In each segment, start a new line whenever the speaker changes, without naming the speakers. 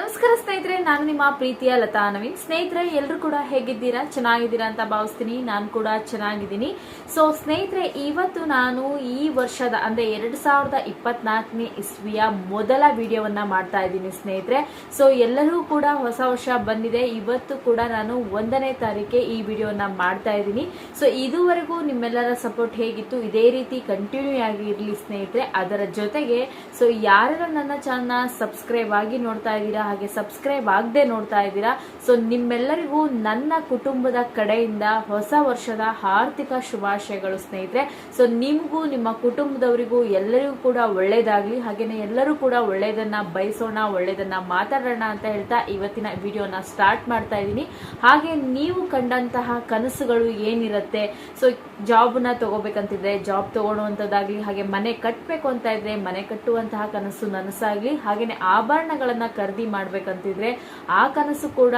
ನಮಸ್ಕಾರ ಸ್ನೇಹಿತರೆ, ನಾನು ನಿಮ್ಮ ಪ್ರೀತಿಯ ಲತಾ ನವೀನ್. ಸ್ನೇಹಿತರೆ ಎಲ್ಲರೂ ಕೂಡ ಹೇಗಿದ್ದೀರಾ? ಚೆನ್ನಾಗಿದ್ದೀರಾ ಅಂತ ಭಾವಿಸ್ತೀನಿ. ನಾನು ಕೂಡ ಚೆನ್ನಾಗಿದ್ದೀನಿ. ಸೊ ಸ್ನೇಹಿತರೆ, ಇವತ್ತು ನಾನು ಈ ವರ್ಷದ, ಅಂದ್ರೆ ಎರಡು ಸಾವಿರದ ಇಪ್ಪತ್ನಾಲ್ಕನೇ ಇಸ್ವಿಯ ಮೊದಲ ವಿಡಿಯೋವನ್ನ ಮಾಡ್ತಾ ಇದ್ದೀನಿ ಸ್ನೇಹಿತರೆ. ಸೊ ಎಲ್ಲರೂ ಕೂಡ ಹೊಸ ವರ್ಷ ಬಂದಿದೆ. ಇವತ್ತು ಕೂಡ ನಾನು ಒಂದನೇ ತಾರೀಕೆ ಈ ವಿಡಿಯೋನ ಮಾಡ್ತಾ ಇದ್ದೀನಿ. ಸೊ ಇದುವರೆಗೂ ನಿಮ್ಮೆಲ್ಲರ ಸಪೋರ್ಟ್ ಹೇಗಿತ್ತು? ಇದೇ ರೀತಿ ಕಂಟಿನ್ಯೂ ಆಗಿ ಇರಲಿ ಸ್ನೇಹಿತರೆ. ಅದರ ಜೊತೆಗೆ ಸೊ ಯಾರು ನನ್ನ ಚಾನಲ್ನ ಸಬ್ಸ್ಕ್ರೈಬ್ ಆಗಿ ನೋಡ್ತಾ ಇದ್ದೀರಾ ಹಾಗೆ ಸಬ್ಸ್ಕ್ರೈಬ್ ಆಗದೆ ನೋಡ್ತಾ ಇದ್ದೀರಾ? ಸೊ ನಿಮ್ಮೆಲ್ಲರಿಗೂ ನನ್ನ ಕುಟುಂಬದ ಕಡೆಯಿಂದ ಹೊಸ ವರ್ಷದ ಆರ್ಥಿಕ ಶುಭಾಶಯಗಳು ಸ್ನೇಹಿತರೆ. ಸೊ ನಿಮಗೂ, ನಿಮ್ಮ ಕುಟುಂಬದವರಿಗೂ ಎಲ್ಲರಿಗೂ ಕೂಡ ಒಳ್ಳೇದಾಗ್ಲಿ. ಹಾಗೆಯೇ ಎಲ್ಲರೂ ಕೂಡ ಒಳ್ಳೇದನ್ನ ಬಯಸೋಣ, ಒಳ್ಳೇದನ್ನ ಮಾತಾಡೋಣ ಅಂತ ಹೇಳ್ತಾ ಇವತ್ತಿನ ವಿಡಿಯೋನ ಸ್ಟಾರ್ಟ್ ಮಾಡ್ತಾ ಇದ್ದೀನಿ. ಹಾಗೆ ನೀವು ಕಂಡಂತಹ ಕನಸುಗಳು ಏನಿರುತ್ತೆ? ಸೊ ಜಾಬ್ನ ತಗೋಬೇಕಂತಿದ್ರೆ, ಜಾಬ್ ತಗೊಳ್ಳುವಂಥದ್ದಾಗ್ಲಿ, ಹಾಗೆ ಮನೆ ಕಟ್ಟಬೇಕು ಅಂತ ಇದ್ರೆ ಮನೆ ಕಟ್ಟುವಂತಹ ಕನಸು ನನಸಾಗ್ಲಿ. ಹಾಗೆಯೇ ಆಭರಣಗಳನ್ನ ಖರೀದಿ ಮಾಡ್ಬೇಕಂತಿದ್ರೆ ಆ ಕನಸು ಕೂಡ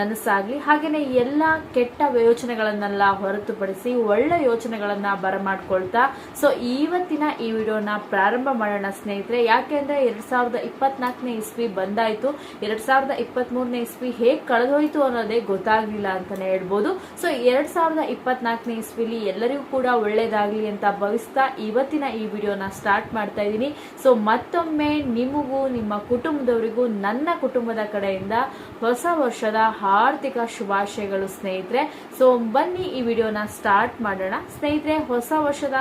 ನನಸಾಗ್ಲಿ. ಹಾಗೇನೆ ಎಲ್ಲ ಕೆಟ್ಟ ಯೋಚನೆಗಳನ್ನೆಲ್ಲ ಹೊರತುಪಡಿಸಿ ಒಳ್ಳೆ ಯೋಚನೆಗಳನ್ನ ಬರಮಾಡ್ಕೊಳ್ತಾ. ಸೊ ಇವತ್ತಿನ ಈ ವಿಡಿಯೋನ ಪ್ರಾರಂಭ ಮಾಡೋಣ ಸ್ನೇಹಿತರೆ. ಯಾಕೆಂದ್ರೆ ಎರಡ್ ಸಾವಿರದ ಇಪ್ಪತ್ನಾಲ್ಕನೇ ಇಸ್ವಿ ಬಂದಾಯ್ತು. ಎರಡ್ ಸಾವಿರದ ಇಪ್ಪತ್ತ್ ಮೂರನೇ ಇಸ್ವಿ ಹೇಗ್ ಕಳೆದೋಯ್ತು ಅನ್ನೋದೇ ಗೊತ್ತಾಗ್ಲಿಲ್ಲ ಅಂತಾನೆ ಹೇಳ್ಬೋದು. ಸೊ ಎರಡ್ ಸಾವಿರದ ಇಪ್ಪತ್ನಾಲ್ಕನೇ ಇಸ್ವಿಲಿ ಎಲ್ಲರಿಗೂ ಕೂಡ ಒಳ್ಳೇದಾಗ್ಲಿ ಅಂತ ಭಾವಿಸ್ತಾ ಇವತ್ತಿನ ಈ ವಿಡಿಯೋನ ಸ್ಟಾರ್ಟ್ ಮಾಡ್ತಾ ಇದ್ದೀನಿ. ಸೊ ಮತ್ತೊಮ್ಮೆ ನಿಮಗೂ, ನಿಮ್ಮ ಕುಟುಂಬದವರಿಗೂ ನನ್ನ ಕುಟುಂಬದ ಕಡೆಯಿಂದ ಹೊಸ ವರ್ಷದ ಆರ್ಥಿಕ ಶುಭಾಶಯಗಳು ಸ್ನೇಹಿತರೆ. ಸೊ ಬನ್ನಿ ಈ ವಿಡಿಯೋನ ಸ್ಟಾರ್ಟ್ ಮಾಡೋಣ. ಸ್ನೇಹಿತರೆ, ಹೊಸ ವರ್ಷದ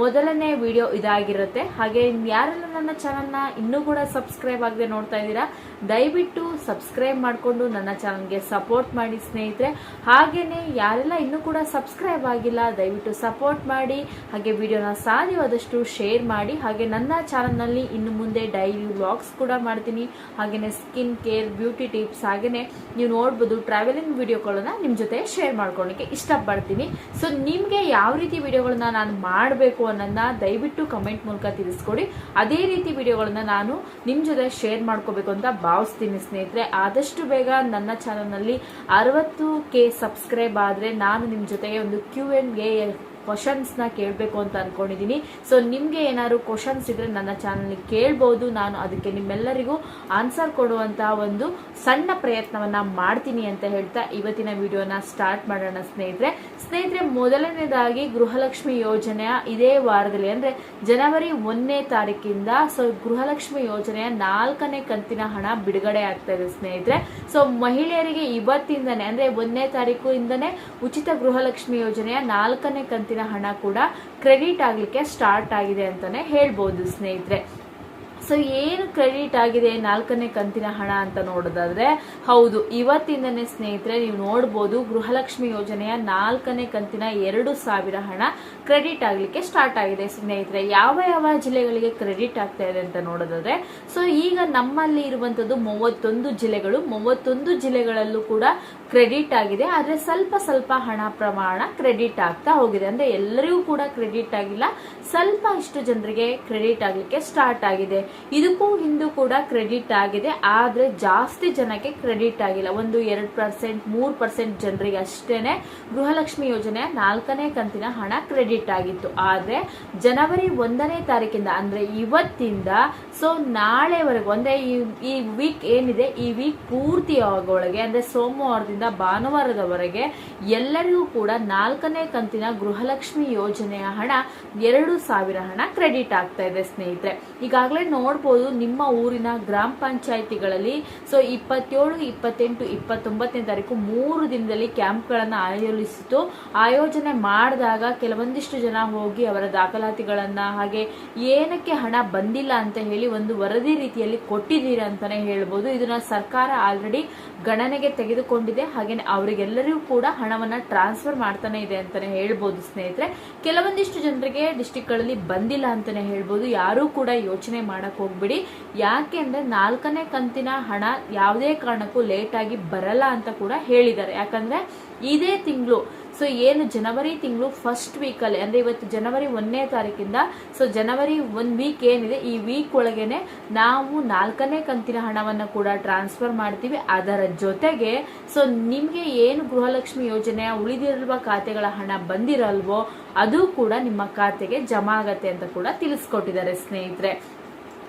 ಮೊದಲನೇ ವಿಡಿಯೋ ಇದಾಗಿರುತ್ತೆ. ಹಾಗೆ ಯಾರೆಲ್ಲ ನನ್ನ ಚಾನಲ್ನ ಇನ್ನೂ ಕೂಡ ಸಬ್ಸ್ಕ್ರೈಬ್ ಆಗದೆ ನೋಡ್ತಾ ಇದ್ದೀರಾ ದಯವಿಟ್ಟು ಸಬ್ಸ್ಕ್ರೈಬ್ ಮಾಡಿಕೊಂಡು ನನ್ನ ಚಾನಲ್ಗೆ ಸಪೋರ್ಟ್ ಮಾಡಿ ಸ್ನೇಹಿತರೆ. ಹಾಗೇನೆ ಯಾರೆಲ್ಲ ಇನ್ನೂ ಕೂಡ ಸಬ್ಸ್ಕ್ರೈಬ್ ಆಗಿಲ್ಲ, ದಯವಿಟ್ಟು ಸಪೋರ್ಟ್ ಮಾಡಿ, ಹಾಗೆ ವಿಡಿಯೋನ ಸಾಧ್ಯವಾದಷ್ಟು ಶೇರ್ ಮಾಡಿ, ಹಾಗೆ ನನ್ನ ಚಾನಲ್ನಲ್ಲಿ ಇನ್ನು ಮುಂದೆ ಡೈಲಿ ವ್ಲಾಗ್ಸ್ ಕೂಡ ಮಾಡ್ತೀನಿ. ಹಾಗೆಯೇ ಸ್ಕಿನ್ ಕೇರ್, ಬ್ಯೂಟಿ ಟಿಪ್ಸ್ ಹಾಗೆಯೇ ನೀವು ನೋಡ್ಬೋದು ಟ್ರಾವೆಲಿಂಗ್ ವಿಡಿಯೋಗಳನ್ನ ನಿಮ್ಮ ಜೊತೆ ಶೇರ್ ಮಾಡ್ಕೊಳ್ಳಿಕ್ಕೆ ಇಷ್ಟಪಡ್ತೀನಿ. ಸೊ ನಿಮಗೆ ಯಾವ ರೀತಿ ವಿಡಿಯೋಗಳನ್ನ ನಾನು ಮಾಡಬೇಕು ಅನ್ನೋದನ್ನ ದಯವಿಟ್ಟು ಕಮೆಂಟ್ ಮೂಲಕ ತಿಳಿಸ್ಕೊಡಿ. ಅದೇ ರೀತಿ ವಿಡಿಯೋಗಳನ್ನ ನಾನು ನಿಮ್ಮ ಜೊತೆ ಶೇರ್ ಮಾಡ್ಕೋಬೇಕು ಅಂತ ಭಾವಿಸ್ತೀನಿ ಸ್ನೇಹಿತರೆ. ಆದಷ್ಟು ಬೇಗ ನನ್ನ ಚಾನಲ್ನಲ್ಲಿ ಅರವತ್ತು ಕೆ ಸಬ್ಸ್ಕ್ರೈಬ್ ಆದರೆ ನಾನು ನಿಮ್ಮ ಜೊತೆಗೆ ಒಂದು ಕ್ಯೂ ಎನ್ಗೆ ಕ್ವಶನ್ಸ್ನ ಕೇಳಬೇಕು ಅಂತ ಅನ್ಕೊಂಡಿದ್ದೀನಿ. ಸೊ ನಿಮಗೆ ಏನಾದ್ರು ಕ್ವಶನ್ಸ್ ಇದ್ರೆ ನನ್ನ ಚಾನಲ್ ಕೇಳ್ಬೋದು. ನಾನು ಅದಕ್ಕೆ ನಿಮ್ಮೆಲ್ಲರಿಗೂ ಆನ್ಸರ್ ಕೊಡುವಂತಹ ಒಂದು ಸಣ್ಣ ಪ್ರಯತ್ನವನ್ನ ಮಾಡ್ತೀನಿ ಅಂತ ಹೇಳ್ತಾ ಇವತ್ತಿನ ವಿಡಿಯೋನ ಸ್ಟಾರ್ಟ್ ಮಾಡೋಣ ಸ್ನೇಹಿತರೆ. ಸ್ನೇಹಿತರೆ, ಮೊದಲನೇದಾಗಿ ಗೃಹಲಕ್ಷ್ಮಿ ಯೋಜನೆಯ ಇದೇ ವಾರದಲ್ಲಿ, ಅಂದ್ರೆ ಜನವರಿ ಒಂದನೇ ತಾರೀಕಿಂದ ಸೊ ಗೃಹಲಕ್ಷ್ಮಿ ಯೋಜನೆಯ ನಾಲ್ಕನೇ ಕಂತಿನ ಹಣ ಬಿಡುಗಡೆ ಆಗ್ತಾ ಇದೆ ಸ್ನೇಹಿತರೆ. ಸೊ ಮಹಿಳೆಯರಿಗೆ ಇವತ್ತಿಂದನೇ, ಅಂದ್ರೆ ಒಂದನೇ ತಾರೀಕು ಇಂದನೇ ಉಚಿತ ಗೃಹಲಕ್ಷ್ಮಿ ಯೋಜನೆಯ ನಾಲ್ಕನೇ ಕಂತಿನ ಹಣ ಕೂಡ ಕ್ರೆಡಿಟ್ ಆಗ್ಲಿಕ್ಕೆ ಸ್ಟಾರ್ಟ್ ಆಗಿದೆ ಅಂತಾನೆ ಹೇಳ್ಬೋದು ಸ್ನೇಹಿತರೆ. ಸೊ ಏನು ಕ್ರೆಡಿಟ್ ಆಗಿದೆ ನಾಲ್ಕನೇ ಕಂತಿನ ಹಣ ಅಂತ ನೋಡೋದಾದ್ರೆ, ಹೌದು, ಇವತ್ತಿಂದನೇ ಸ್ನೇಹಿತರೆ, ನೀವು ನೋಡ್ಬೋದು ಗೃಹಲಕ್ಷ್ಮಿ ಯೋಜನೆಯ ನಾಲ್ಕನೇ ಕಂತಿನ ಎರಡು ಸಾವಿರ ಹಣ ಕ್ರೆಡಿಟ್ ಆಗಲಿಕ್ಕೆ ಸ್ಟಾರ್ಟ್ ಆಗಿದೆ. ಸ್ನೇಹಿತರೆ, ಯಾವ ಯಾವ ಜಿಲ್ಲೆಗಳಿಗೆ ಕ್ರೆಡಿಟ್ ಆಗ್ತಾ ಇದೆ ಅಂತ ನೋಡೋದಾದ್ರೆ ಸೊ ಈಗ ನಮ್ಮಲ್ಲಿ ಇರುವಂತದ್ದು ಮೂವತ್ತೊಂದು ಜಿಲ್ಲೆಗಳು. ಮೂವತ್ತೊಂದು ಜಿಲ್ಲೆಗಳಲ್ಲೂ ಕೂಡ ಕ್ರೆಡಿಟ್ ಆಗಿದೆ. ಆದರೆ ಸ್ವಲ್ಪ ಸ್ವಲ್ಪ ಹಣ ಪ್ರಮಾಣ ಕ್ರೆಡಿಟ್ ಆಗ್ತಾ ಹೋಗಿದೆ. ಅಂದ್ರೆ ಎಲ್ಲರಿಗೂ ಕೂಡ ಕ್ರೆಡಿಟ್ ಆಗಿಲ್ಲ. ಸ್ವಲ್ಪ ಇಷ್ಟು ಜನರಿಗೆ ಕ್ರೆಡಿಟ್ ಆಗಲಿಕ್ಕೆ ಸ್ಟಾರ್ಟ್ ಆಗಿದೆ. ಇದಕ್ಕೂ ಹಿಂದೂ ಕೂಡ ಕ್ರೆಡಿಟ್ ಆಗಿದೆ, ಆದ್ರೆ ಜಾಸ್ತಿ ಜನಕ್ಕೆ ಕ್ರೆಡಿಟ್ ಆಗಿಲ್ಲ. ಒಂದು ಎರಡು ಪರ್ಸೆಂಟ್ ಮೂರು ಪರ್ಸೆಂಟ್ ಜನರಿಗೆ ಅಷ್ಟೇನೆ ಗೃಹಲಕ್ಷ್ಮಿ ಯೋಜನೆಯ ನಾಲ್ಕನೇ ಕಂತಿನ ಹಣ ಕ್ರೆಡಿಟ್ ಆಗಿತ್ತು. ಆದ್ರೆ ಜನವರಿ ಒಂದನೇ ತಾರೀಕಿಂದ, ಅಂದ್ರೆ ಇವತ್ತಿಂದ ಸೊ ನಾಳೆವರೆಗೂ, ಅಂದ್ರೆ ಈ ವೀಕ್ ಏನಿದೆ, ಈ ವೀಕ್ ಪೂರ್ತಿ ಒಳಗೆ ಅಂದ್ರೆ ಸೋಮವಾರದಿಂದ ಭಾನುವಾರದವರೆಗೆ ಎಲ್ಲರಿಗೂ ಕೂಡ ನಾಲ್ಕನೇ ಕಂತಿನ ಗೃಹಲಕ್ಷ್ಮಿ ಯೋಜನೆಯ ಹಣ ಎರಡು ಸಾವಿರ ಹಣ ಕ್ರೆಡಿಟ್ ಆಗ್ತಾ ಇದೆ, ಸ್ನೇಹಿತರೆ. ಈಗಾಗಲೇ ನೋಡ್ಬೋದು ನಿಮ್ಮ ಊರಿನ ಗ್ರಾಮ ಪಂಚಾಯಿತಿಗಳಲ್ಲಿ. ಸೊ ಇಪ್ಪತ್ತೇಳು, ಇಪ್ಪತ್ತೆಂಟು, ಇಪ್ಪತ್ತೊಂಬತ್ತನೇ ತಾರೀಕು ಮೂರು ದಿನದಲ್ಲಿ ಕ್ಯಾಂಪ್ಗಳನ್ನು ಆಯೋಜಿಸಿತು ಆಯೋಜನೆ ಮಾಡಿದಾಗ ಕೆಲವೊಂದಿಷ್ಟು ಜನ ಹೋಗಿ ಅವರ ದಾಖಲಾತಿಗಳನ್ನು ಹಾಗೆ ಏನಕ್ಕೆ ಹಣ ಬಂದಿಲ್ಲ ಅಂತ ಹೇಳಿ ಒಂದು ವರದಿ ರೀತಿಯಲ್ಲಿ ಕೊಟ್ಟಿದ್ದೀರಾ ಅಂತಾನೆ ಹೇಳ್ಬೋದು. ಇದನ್ನ ಸರ್ಕಾರ ಆಲ್ರೆಡಿ ಗಣನೆಗೆ ತೆಗೆದುಕೊಂಡಿದೆ. ಹಾಗೆ ಅವರಿಗೆಲ್ಲರಿಗೂ ಕೂಡ ಹಣವನ್ನು ಟ್ರಾನ್ಸ್ಫರ್ ಮಾಡ್ತಾನೆ ಇದೆ ಅಂತಾನೆ ಹೇಳ್ಬೋದು ಸ್ನೇಹಿತರೆ. ಕೆಲವೊಂದಿಷ್ಟು ಜನರಿಗೆ ಡಿಸ್ಟಿಕ್ಗಳಲ್ಲಿ ಬಂದಿಲ್ಲ ಅಂತಾನೆ ಹೇಳ್ಬೋದು. ಯಾರೂ ಕೂಡ ಯೋಚನೆ ಮಾಡಕ್ ಹೋಗ್ಬಿಡಿ. ಯಾಕೆ ಅಂದ್ರೆ ನಾಲ್ಕನೇ ಕಂತಿನ ಹಣ ಯಾವುದೇ ಕಾರಣಕ್ಕೂ ಲೇಟ್ ಆಗಿ ಬರಲ್ಲ ಅಂತ ಕೂಡ ಹೇಳಿದ್ದಾರೆ. ಯಾಕಂದ್ರೆ ಇದೇ ತಿಂಗಳು. ಸೊ ಏನು ಜನವರಿ ತಿಂಗಳು ಫಸ್ಟ್ ವೀಕಲ್ಲಿ ಅಂದರೆ ಇವತ್ತು ಜನವರಿ ಒಂದನೇ ತಾರೀಕಿಂದ ಸೊ ಜನವರಿ ಒನ್ ವೀಕ್ ಏನಿದೆ, ಈ ವೀಕ್ ಒಳಗೇನೆ ನಾವು ನಾಲ್ಕನೇ ಕಂತಿನ ಹಣವನ್ನು ಕೂಡ ಟ್ರಾನ್ಸ್ಫರ್ ಮಾಡ್ತೀವಿ. ಅದರ ಜೊತೆಗೆ ಸೊ ನಿಮಗೆ ಏನು ಗೃಹಲಕ್ಷ್ಮಿ ಯೋಜನೆಯ ಉಳಿದಿರುವ ಖಾತೆಗಳ ಹಣ ಬಂದಿರಲ್ವೋ, ಅದು ಕೂಡ ನಿಮ್ಮ ಖಾತೆಗೆ ಜಮಾ ಆಗತ್ತೆ ಅಂತ ಕೂಡ ತಿಳಿಸ್ಕೊಟ್ಟಿದ್ದಾರೆ ಸ್ನೇಹಿತರೆ.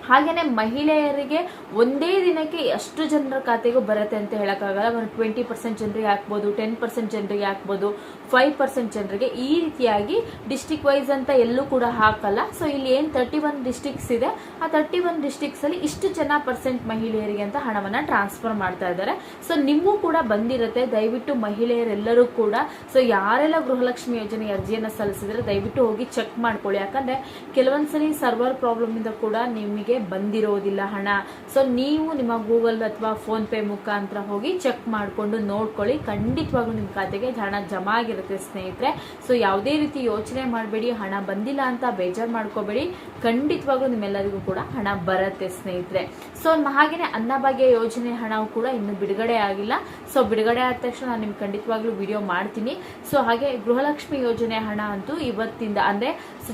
ಹಾಗೇನೆ ಮಹಿಳೆಯರಿಗೆ ಒಂದೇ ದಿನಕ್ಕೆ ಎಷ್ಟು ಜನರ ಖಾತೆಗೂ ಬರುತ್ತೆ ಅಂತ ಹೇಳೋಕ್ಕಾಗಲ್ಲ. ಒಂದು ಟ್ವೆಂಟಿ ಪರ್ಸೆಂಟ್ ಜನರಿಗೆ ಹಾಕ್ಬೋದು ಟೆನ್ ಪರ್ಸೆಂಟ್ ಜನರಿಗೆ ಹಾಕ್ಬೋದು ಫೈವ್ ಪರ್ಸೆಂಟ್ ಜನರಿಗೆ ಈ ರೀತಿಯಾಗಿ ಡಿಸ್ಟಿಕ್ ವೈಸ್ ಅಂತ ಎಲ್ಲೂ ಕೂಡ ಹಾಕಲ್ಲ. ಸೊ ಇಲ್ಲಿ ಏನು ತರ್ಟಿ ಒನ್ ಡಿಸ್ಟಿಕ್ಸ್ ಇದೆ. ಆ ತರ್ಟಿ ಒನ್ ಡಿಸ್ಟಿಕ್ಸಲ್ಲಿ ಇಷ್ಟು ಜನ ಪರ್ಸೆಂಟ್ ಮಹಿಳೆಯರಿಗೆ ಅಂತ ಹಣವನ್ನು ಟ್ರಾನ್ಸ್ಫರ್ ಮಾಡ್ತಾ ಇದ್ದಾರೆ. ಸೊ ನಿಮಗೂ ಕೂಡ ಬಂದಿರುತ್ತೆ. ದಯವಿಟ್ಟು ಮಹಿಳೆಯರೆಲ್ಲರೂ ಕೂಡ ಸೊ ಯಾರೆಲ್ಲ ಗೃಹಲಕ್ಷ್ಮಿ ಯೋಜನೆ ಅರ್ಜಿಯನ್ನು ಸಲ್ಲಿಸಿದ್ರೆ ದಯವಿಟ್ಟು ಹೋಗಿ ಚೆಕ್ ಮಾಡ್ಕೊಳ್ಳಿ. ಯಾಕಂದ್ರೆ ಕೆಲವೊಂದ್ಸಲಿ ಸರ್ವರ್ ಪ್ರಾಬ್ಲಮ್ ಇಂದ ಕೂಡ ನಿಮಗೆ ಬಂದಿರೋದಿಲ್ಲ ಹಣ. ಸೊ ನೀವು ನಿಮ್ಮ ಗೂಗಲ್ ಅಥವಾ ಫೋನ್ ಪೇ ಮುಖಾಂತರ ಹೋಗಿ ಚೆಕ್ ಮಾಡಿಕೊಂಡು ನೋಡ್ಕೊಳ್ಳಿ. ಖಂಡಿತವಾಗ್ಲೂ ನಿಮ್ಮ ಖಾತೆಗೆ ಹಣ ಜಮಾ ಆಗಿರುತ್ತೆ ಸ್ನೇಹಿತರೆ. ಸೊ ಯಾವುದೇ ರೀತಿ ಯೋಚನೆ ಮಾಡಬೇಡಿ, ಹಣ ಬಂದಿಲ್ಲ ಅಂತ ಬೇಜಾರು ಮಾಡ್ಕೋಬೇಡಿ. ಖಂಡಿತವಾಗ್ಲೂ ನಿಮ್ಮೆಲ್ಲರಿಗೂ ಕೂಡ ಹಣ ಬರುತ್ತೆ ಸ್ನೇಹಿತರೆ. ಸೊ ಹಾಗೆಯೇ ಅನ್ನಭಾಗ್ಯ ಯೋಜನೆ ಹಣವು ಕೂಡ ಇನ್ನು ಬಿಡುಗಡೆ ಆಗಿಲ್ಲ. ಸೊ ಬಿಡುಗಡೆ ಆದ ತಕ್ಷಣ ನಾನು ನಿಮ್ಗೆ ಖಂಡಿತವಾಗ್ಲೂ ವಿಡಿಯೋ ಮಾಡ್ತೀನಿ. ಸೊ ಹಾಗೆ ಗೃಹಲಕ್ಷ್ಮಿ ಯೋಜನೆ ಹಣ ಅಂತೂ ಇವತ್ತಿಂದ, ಅಂದ್ರೆ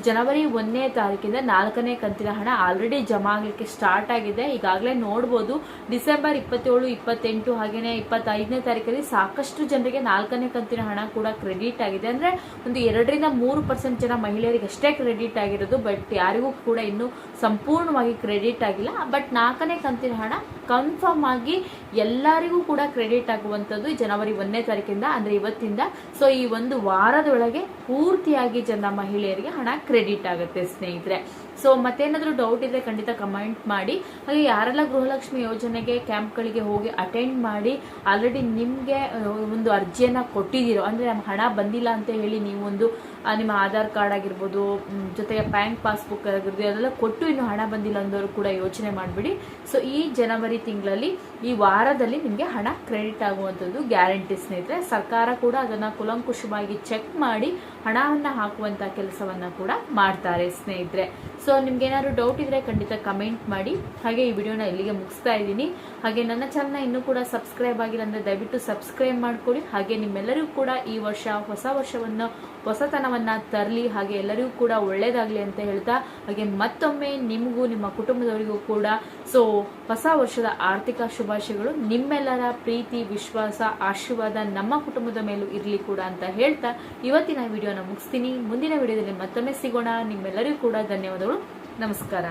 ಜನವರಿ ಒಂದನೇ ತಾರೀಕಿಂದ ನಾಲ್ಕನೇ ಕಂತಿನ ಹಣ ಆಲ್ರೆಡಿ ಜಮಾ ಆಗಲಿಕ್ಕೆ ಸ್ಟಾರ್ಟ್ ಆಗಿದೆ. ಈಗಾಗಲೇ ನೋಡ್ಬೋದು, ಡಿಸೆಂಬರ್ ಇಪ್ಪತ್ತೇಳು, ಇಪ್ಪತ್ತೆಂಟು ಹಾಗೆಯೇ ಇಪ್ಪತ್ತೈದನೇ ತಾರೀಕಲ್ಲಿ ಸಾಕಷ್ಟು ಜನರಿಗೆ ನಾಲ್ಕನೇ ಕಂತಿನ ಹಣ ಕೂಡ ಕ್ರೆಡಿಟ್ ಆಗಿದೆ. ಅಂದ್ರೆ ಒಂದು ಎರಡರಿಂದ ಮೂರು ಪರ್ಸೆಂಟ್ ಜನ ಮಹಿಳೆಯರಿಗೆ ಅಷ್ಟೇ ಕ್ರೆಡಿಟ್ ಆಗಿರೋದು, ಬಟ್ ಯಾರಿಗೂ ಕೂಡ ಇನ್ನೂ ಸಂಪೂರ್ಣವಾಗಿ ಕ್ರೆಡಿಟ್ ಆಗಿಲ್ಲ. ಬಟ್ ನಾಲ್ಕನೇ ಕಂತಿನ ಹಣ ಕನ್ಫರ್ಮ್ ಆಗಿ ಎಲ್ಲರಿಗೂ ಕೂಡ ಕ್ರೆಡಿಟ್ ಆಗುವಂಥದ್ದು ಜನವರಿ ಒಂದನೇ ತಾರೀಕಿಂದ, ಅಂದ್ರೆ ಇವತ್ತಿಂದ. ಸೊ, ಈ ಒಂದು ವಾರದೊಳಗೆ ಪೂರ್ತಿಯಾಗಿ ಜನ ಮಹಿಳೆಯರಿಗೆ ಹಣ ಕ್ರೆಡಿಟ್ ಆಗುತ್ತೆ, ಸ್ನೇಹಿತರೆ. ಸೊ ಮತ್ತೇನಾದರೂ ಡೌಟ್ ಇದ್ರೆ ಖಂಡಿತ ಕಮೆಂಟ್ ಮಾಡಿ. ಹಾಗೆ ಯಾರೆಲ್ಲ ಗೃಹಲಕ್ಷ್ಮಿ ಯೋಜನೆಗೆ ಕ್ಯಾಂಪ್ಗಳಿಗೆ ಹೋಗಿ ಅಟೆಂಡ್ ಮಾಡಿ ಆಲ್ರೆಡಿ ನಿಮಗೆ ಒಂದು ಅರ್ಜಿಯನ್ನು ಕೊಟ್ಟಿದ್ದೀರೋ, ಅಂದರೆ ನಮ್ಮ ಹಣ ಬಂದಿಲ್ಲ ಅಂತ ಹೇಳಿ ನೀವೊಂದು ನಿಮ್ಮ ಆಧಾರ್ ಕಾರ್ಡ್ ಆಗಿರ್ಬೋದು ಜೊತೆಗೆ ಬ್ಯಾಂಕ್ ಪಾಸ್ಬುಕ್ ಆಗಿರ್ಬೋದು ಅದೆಲ್ಲ ಕೊಟ್ಟು ಇನ್ನು ಹಣ ಬಂದಿಲ್ಲ ಅಂದವರು ಕೂಡ ಯೋಚನೆ ಮಾಡಿಬಿಡಿ. ಸೊ ಈ ಜನವರಿ ತಿಂಗಳಲ್ಲಿ, ಈ ವಾರದಲ್ಲಿ ನಿಮಗೆ ಹಣ ಕ್ರೆಡಿಟ್ ಆಗುವಂಥದ್ದು ಗ್ಯಾರಂಟಿ ಸ್ನೇಹಿತರೆ. ಸರ್ಕಾರ ಕೂಡ ಅದನ್ನು ಕುಲಂಕುಷವಾಗಿ ಚೆಕ್ ಮಾಡಿ ಹಣವನ್ನು ಹಾಕುವಂಥ ಕೆಲಸವನ್ನು ಕೂಡ ಮಾಡ್ತಾರೆ ಸ್ನೇಹಿತರೆ. ಸೊ ನಿಮ್ಗೇನಾದ್ರು ಡೌಟ್ ಇದ್ರೆ ಖಂಡಿತ ಕಮೆಂಟ್ ಮಾಡಿ. ಹಾಗೆ ಈ ವಿಡಿಯೋನ ಇಲ್ಲಿಗೆ ಮುಗಿಸ್ತಾ ಇದ್ದೀನಿ. ಹಾಗೆ ನನ್ನ ಚಾನಲ್ನ ಇನ್ನೂ ಕೂಡ ಸಬ್ಸ್ಕ್ರೈಬ್ ಆಗಿಲ್ಲ ಅಂದರೆ ದಯವಿಟ್ಟು ಸಬ್ಸ್ಕ್ರೈಬ್ ಮಾಡ್ಕೊಳ್ಳಿ. ಹಾಗೆ ನಿಮ್ಮೆಲ್ಲರಿಗೂ ಕೂಡ ಈ ವರ್ಷ ಹೊಸ ವರ್ಷವನ್ನು ಹೊಸತನವನ್ನು ತರಲಿ, ಹಾಗೆ ಎಲ್ಲರಿಗೂ ಕೂಡ ಒಳ್ಳೆಯದಾಗಲಿ ಅಂತ ಹೇಳ್ತಾ, ಹಾಗೆ ಮತ್ತೊಮ್ಮೆ ನಿಮಗೂ, ನಿಮ್ಮ ಕುಟುಂಬದವರಿಗೂ ಕೂಡ ಸೊ ಹೊಸ ವರ್ಷದ ಆರ್ಥಿಕ ಶುಭಾಶಯಗಳು. ನಿಮ್ಮೆಲ್ಲರ ಪ್ರೀತಿ, ವಿಶ್ವಾಸ, ಆಶೀರ್ವಾದ ನಮ್ಮ ಕುಟುಂಬದ ಮೇಲೂ ಇರಲಿ ಕೂಡ ಅಂತ ಹೇಳ್ತಾ ಇವತ್ತಿನ ವಿಡಿಯೋನ ಮುಗಿಸ್ತೀನಿ. ಮುಂದಿನ ವಿಡಿಯೋದಲ್ಲಿ ಮತ್ತೊಮ್ಮೆ ಸಿಗೋಣ. ನಿಮ್ಮೆಲ್ಲರಿಗೂ ಕೂಡ ಧನ್ಯವಾದಗಳು. ನಮಸ್ಕಾರ.